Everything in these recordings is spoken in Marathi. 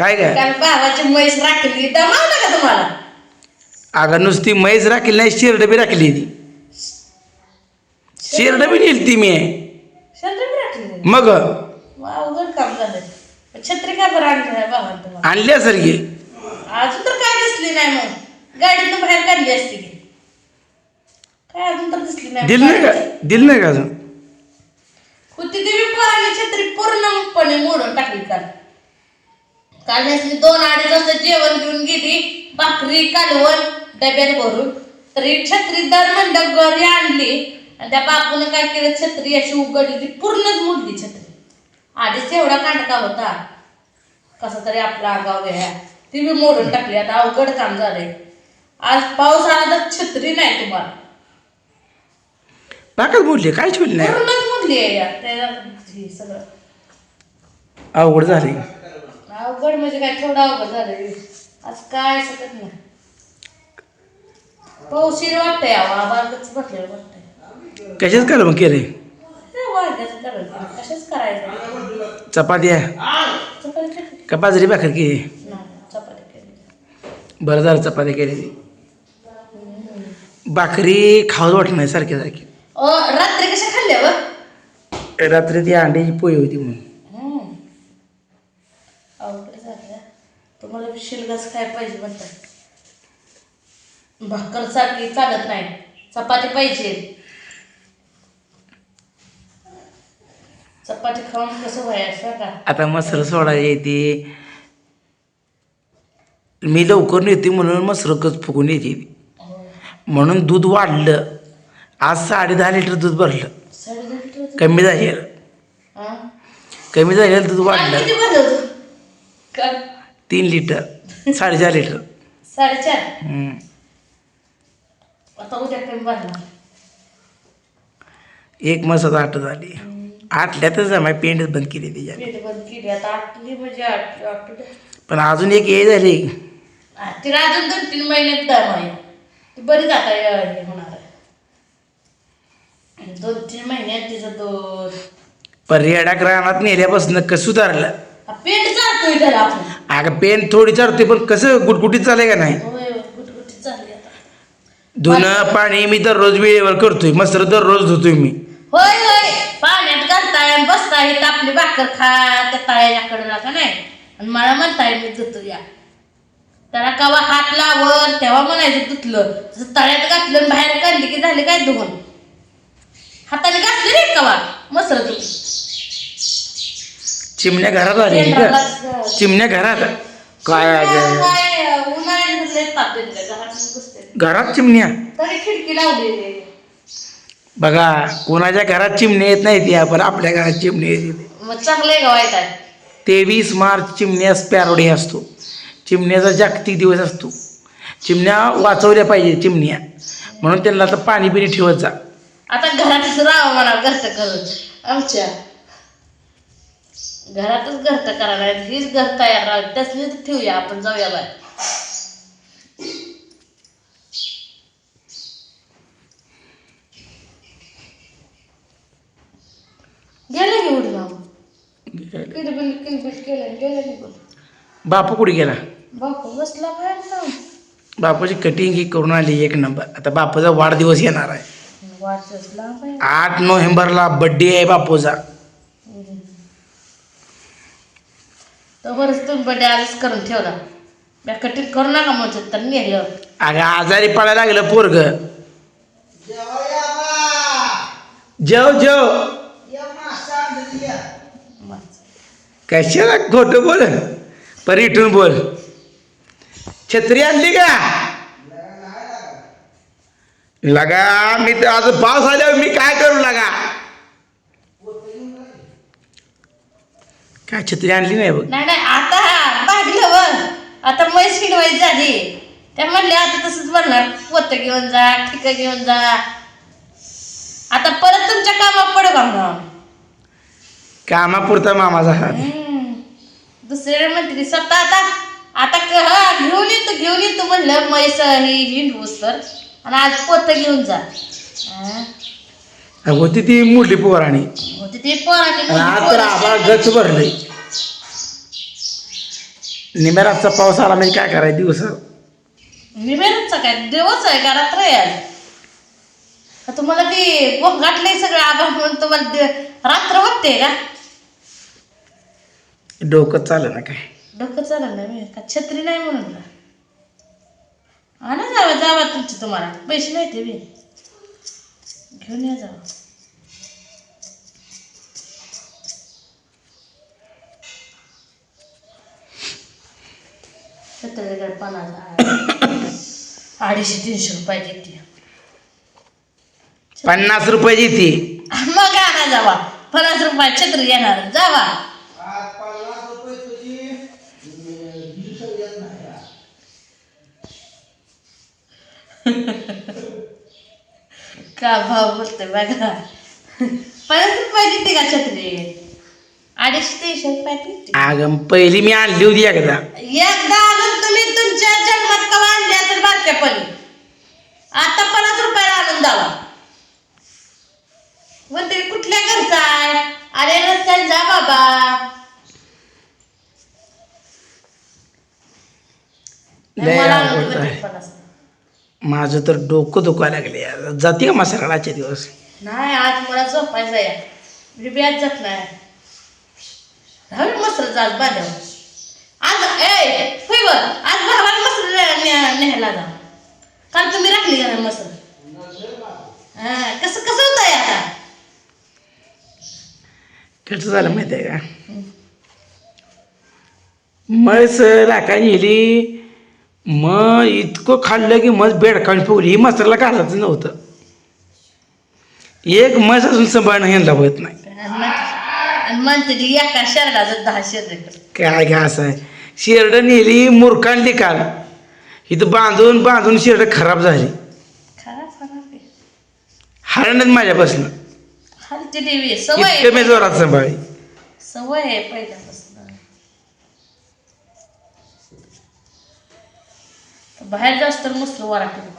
काय काय भावाची म्हैस राखली दमावलं का तुम्हाला? अगं नुसती म्हैस राखली नाही शिरड बी राखली. ती शिरड बी नेली ती मी. शंभर बी राखली मग? वा अवघड काम झालं छत्री काय बरं आणली नाही भावानं तुम्हाला? आणल्यासारखी अजून तर काय दिसली नाही मग. गाडीतनं बाहेर काढली असती की. काय अजून तर दिसली नाही दिल नाही का? दिल नाही का अजून? होती ती पोराने छत्री पूर्णपणे मोडून टाकली काल. काल दोन अडीच वाजता जेवण घेऊन गेली. भाकरी कालवण डब्यात भरून. तरी छत्री दर म्हणलं घरी आणली. आणि त्या बापून काय केलं? छत्री अशी उघडली ती पूर्णच मोडली छत्री. आधीच एवढा कांडका होता. कसा तरी आपला अंगाव घ्या. ती बी मोडून टाकली. आता अवघड काम झालंय. आज पाऊस आला तर छत्री नाही तुम्हाला. नाकाच मोडली? काय ठेवली नाही. पूर्णच मोडली आहे. या त्या हे सगळं. अवघड झाली अवघड म्हणजे काय थोडं अवघड झालंय. आज काय शकत नाही. पाऊशीर वाटतंय आबागच बसलेलं वाटतंय. कशाच केलं मग केले कशाच करायचं? चपात्या चपाती केली? का बाजरी भाकर चपाती केली. बरं झालं चपात्या केली. भाकरी खावं वाटत नाही सारखी अ, रात्री कशा खाल्ल्या व रात्री ती अंड्याची पोळी होती म्हणून. अवघड झालं तुम्हाला शिलगास काय पाहिजे म्हणतात. भाकर सारखी चालत नाही. चपाती पाहिजे. चपाती खाऊन कसं व्हायचं का आता मसर सोडा येते. मी लवकर नेते म्हणून मसरकच फुगून येते. म्हणून दूध वाढलं. आज साडे दहा लिटर दूध भरलं. कमी झालेलं? कमी झालेलं दूध वाढलं. तीन लिटर साडेचार लिटर. साडेचार? हम्म. आता उद्या कमी भरणार. एक मसात आठ झाली. आठल्यातच बंद केली त्याच्याने पेट बंद केली आता आठली म्हणजे आठ आठ पण अजून एक ये झाली. तिला अजून दोन तीन महिन्यात दम आहे. ती बरी जाता हे होणार आहे. दोन तीन महिन्यात तिचं दोन. पर्याडाक रानात नेल्यापासून कसं सुधारलं? हा पेट त्याला आपण. अगं पेन थोडी चालते पण कसं गुटगुटीत चालय का नाही? होय गुटगुटी चालली आता. धुणं पाणी मी दररोज वेळेवर करतोय मस्तर दररोज धुतोय मी. होय होय. पाण्यात घालताय आणि बसताय आपली भाकर खा त्या तळ्याच्याकडे का नाही? आणि मला म्हणताय मी धुतो या. त्याला कवा हात लावर तेव्हा म्हणायचं धुतलं. जसं तळ्यात घातलं आणि बाहेर काढली की झाली काय धुवून? हाताने घातलं नाही कवा? मस्त धुवून. चिमण्या घरात आल्या का? चिमण्या घरात? काय घरात घरात चिमण्या. बघा कोणाच्या घरात चिमण्या येत नाही त्या पण आपल्या घरात चिमण्या येते तेवीस मार्च चिमण्या स्पॅरो डे असतो. चिमण्याचा जागतिक दिवस असतो. चिमण्या वाचवल्या पाहिजे चिमण्या. म्हणून त्यांना आता पाणी बिणी ठेवत जा. आता घरातच राहावं म्हणा घरट करून. आमच्या. घरातच घरट करायला हीच घर तयार राहावी त्याच ठेवूया आपण जाऊया बाय गेलं की किलबिल किलबिल केलं गेलं निघून बापू कुठे गेला? बापू बसला बाहेर बापूची कटिंग ही करून आली एक नंबर. आता बापूचा वाढदिवस येणार आहे. आठ नोव्हेंबरला बड्डे आहे बापूचा. तर बरंच तुम्ही बड्डे आधीच करून ठेवला. मी कठीण करू नका म्हणतो तर नेलं. अगं आजारी पडायला लागलं पोरग. जेव जेव. कशाला खोटं बोल? पर इथून बोल. छत्री आणली का? लगा मी तर आज पाऊस आल्यावर मी काय करू लगा? काय छत्री आणली नाही बघ. नाही नाही आता भागलं वर आता म्हैस हिडवायची झाली. त्या म्हणले आता तसंच बनणार पोतं घेऊन जा ठिका घेऊन जा. आता परत तुमच्या कामात पडू का म्हणून कामापुरता मामाचा हात हम्म. दुसऱ्याला म्हणते स्वतः आता आता क- हा, घेऊन येतो घेऊन येतो म्हणलं म्हैस ही हिंडवूस तर. आणि आज पोतं घेऊन जा. हा. होती ती मुरली पोराणी. होती ते पोराची आणि आज तर आबा गच भरलंय. निमेरातचा पाऊस आला म्हणजे काय करायचं दिवस निमेरचा काय दिवस आहे का रात्र आहे आज? का तुम्हाला ती गोंगाटलंय सगळं आभाळ म्हणून तुम्हाला दि- रात्र वाटते का? डोकं चाललं ना काय? डोकं चाललं ना मी का छत्री नाही म्हणून का आणा जावा जावा तुमचे तुम्हाला. पैसे नाही ते बी घेऊन या जावा छत्रीकडे पन्नास अडीचशे तीनशे रुपये देते. पन्नास रुपयाची ती मग आणा जावा. पन्नास रुपये छत्री येणार जावा. का भाव बोलते बघा. पन्नास रुपये देते का छत्री? अडीचशे तीनशे रुपये देते. अगं पहिली मी आणली होती एकदा. एकदा आणून तुम्ही तुमच्या जन्मात कवा आणल्या तर बारक्यापणी आता पन्नास रुपयाला आणून द्यावा. म्हणते कुठल्या घरचा आहे? अरे रस्त्यात जा बाबा. लय मला आणून. देते पन्नास. माझं तर डोकं दुखायला लागले जाते का मसाला आजचे दिवस? नाही आज मला झोपायचं आहे. मी ब्याज जात नाही. राहुल मस्त आज बांधाव. आज ए बर आज भावाला मस्त न्यायला जा. काल तुम्ही राखली का नाही मस्त? हा कसं कसं होत आहे आता? कसं झालं माहिती आहे का? म्हैस राखायला गेली मग इतकं खाल्लं की मग बेड खाऊन फुगली ही मसाला घालायचं नव्हतं. एक म्हैस असून सांभाळणं ह्यांना होत नाही. एका दहा काय घ्या असं आहे? शेरड नेली मुरकांडी काल. इथं बांधून बांधून शेरड खराब झाली. हरणच माझ्यापासून. इतकं मी. जोरात सांभाळी सवय आहे पहिल्यापासून. बाहेर जास्त तर मस्त वराठी बघा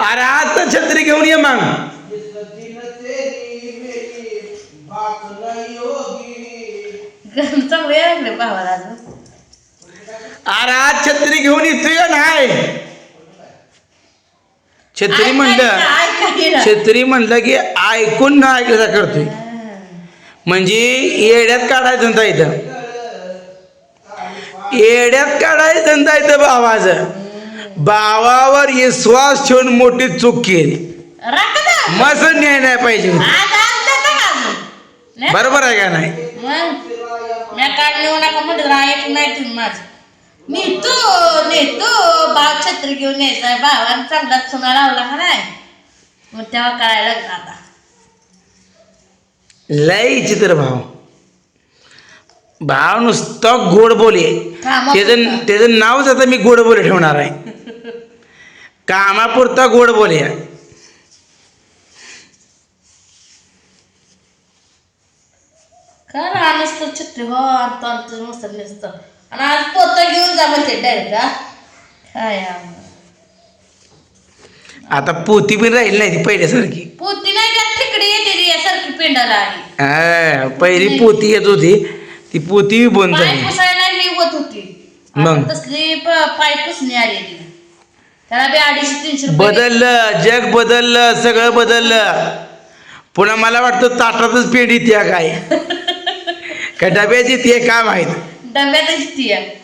अरे आज तर छत्री घेऊन ये मग. चांगले लागले भावाला अजून. अरे आज छत्री घेऊन येतोय नाही. छत्री म्हणलं छत्री म्हणलं की ऐकून ना ऐकलं करतोय. म्हणजे येड्यात काढायचं इथं. येड्यात काढायचं इथं भावाचं. भावावर विश्वास ठेवून मोठी चूक केली. मस न्याय नाही पाहिजे. बरोबर आहे का नाही? मग? मी काढ नेऊ नका म्हणत ऐक नाही तुम्ही माझं. नेतो नेतो भाव छत्री घेऊन यायचा भावाने चांगला चुना लावला का नाही? मग तेव्हा कळायला लागलं आता. लय चित्र भाव. भाव नुसतं गोड बोले त्याचं त्याचं नावच आता मी गोड बोले ठेवणार आहे. कामापुरता गोड बोले का ना नसतं छत्री हो आणतो आणतो मस्त नसतं आणि आज पोत घेऊन जा म्हणते डायरेक्ट काय आम्हाला. आता पोती पण राहील नाही ती पहिल्यासारखी. पोती नाही का? तिकडे येते ती यासारखी पिंडाला आली. हा, पहिली पोती येत होती. ती पोती बी बंद पाय झाली. पुसायला मी होत होती. मग? तसली प- पाय पुसणी त्याला बी अडीचशे तीनशे रुपये बदललं जग बदललं सगळं बदललं. पुन्हा मला वाटतं ताटातच पेढी त्या काय? का डब्याची ते काय माहीत? डब्यातच ती आहे